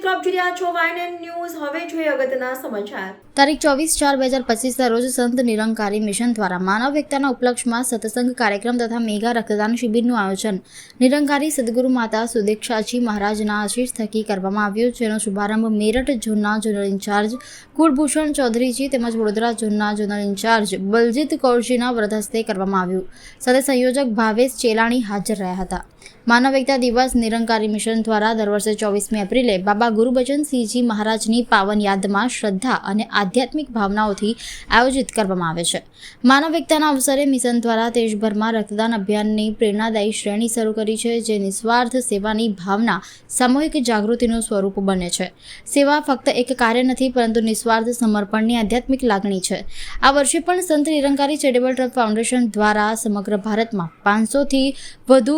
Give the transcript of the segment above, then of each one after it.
મિત્રો, આપ જોઈ છો વાયન ન્યૂઝ હવે જોઈએ અગત્યના સમાચાર. તારીખ ચોવીસ ચાર બે હજાર પચીસના રોજ સંત નિરંકારી મિશન દ્વારા માનવ એકતાના ઉપલક્ષમાં સત્સંગ કાર્યક્રમ તથા મેગા રક્તદાન શિબિરનું આયોજન નિરંકારી સદગુરુ માતા સુદીક્ષાજી મહારાજના આશીષ થકી કરવામાં આવ્યું, જેનો શુભારંભ મેરઠ ઝોનના ઝોનલ ઇન્ચાર્જ કુલભૂષણ ચૌધરીજી તેમજ વડોદરા ઝોનના ઝોનલ ઇન્ચાર્જ બલજીત કૌરજીના વ્રત હસ્તે કરવામાં આવ્યું. સાથે સંયોજક ભાવેશ ચેલાણી હાજર રહ્યા હતા. માનવ એકતા દિવસ નિરંકારી મિશન દ્વારા દર વર્ષે ચોવીસમી એપ્રિલે બાબા ગુરુબચનસિંહજી મહારાજની પાવન યાદમાં શ્રદ્ધા અને આધ્યાત્મિક ભાવનાઓથી આયોજિત કરવામાં આવે છે. માનવ એકતાના અવસરે મિશન દ્વારા દેશભરમાં રક્તદાન અભિયાનની પ્રેરણાદાયી શ્રેણી શરૂ કરી છે, જે નિસ્વાર્થ સેવાની ભાવના, સામૂહિક જાગૃતિનું સ્વરૂપ બને છે. સેવા ફક્ત એક કાર્ય નથી, પરંતુ નિસ્વાર્થ સમર્પણની આધ્યાત્મિક લાગણી છે. આ વર્ષે પણ સંત નિરંકારી ચેરિટેબલ ટ્રસ્ટ ફાઉન્ડેશન દ્વારા સમગ્ર ભારતમાં પાંચસોથી વધુ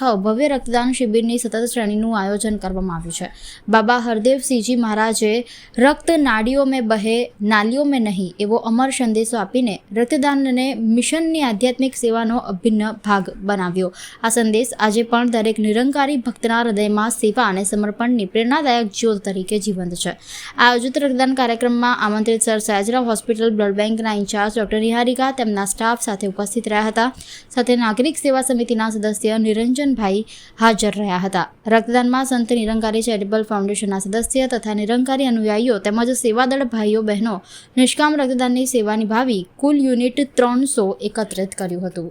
શાખાઓ ભવ્ય રક્તદાન શિબિરની સતત શ્રેણીનું આયોજન કરવામાં આવ્યું છે. બાબા હરદેવસિંહજી મહારાજે, રક્ત નાડીઓ મેં બહે, નાલીઓ મેં નહીં એવો અમર સંદેશો આપીને રક્તદાનને મિશનની આધ્યાત્મિક સેવાનો અભિન્ન ભાગ બનાવ્યો. આ સંદેશ આજે પણ દરેક નિરંકારી ભક્તના હૃદયમાં સેવા અને સમર્પણની પ્રેરણાદાયક જ્યોત તરીકે જીવંત છે. આયોજિત રક્તદાન કાર્યક્રમમાં આમંત્રિત સર સયાજરાવ હોસ્પિટલ, બ્લડ બેંકના ઇન્ચાર્જ, ડોક્ટર નિહારિકા તેમના સ્ટાફ સાથે ઉપસ્થિત રહ્યા હતા. સાથે નાગરિક સેવા સમિતિના સદસ્ય નિરંજનભાઈ હાજર રહ્યા હતા. રક્તદાનમાં સંત નિરંકારી ચેરિટેબલ ફાઉન્ડેશનના સદસ્ય તથા નિરંકારી અનુયાયીઓ તેમજ સેવાદળ ભાઈઓ બહેનો નિષ્કામ રક્તદાનની સેવા નિભાવી કુલ યુનિટ ત્રણસો એકત્રિત કર્યું હતું.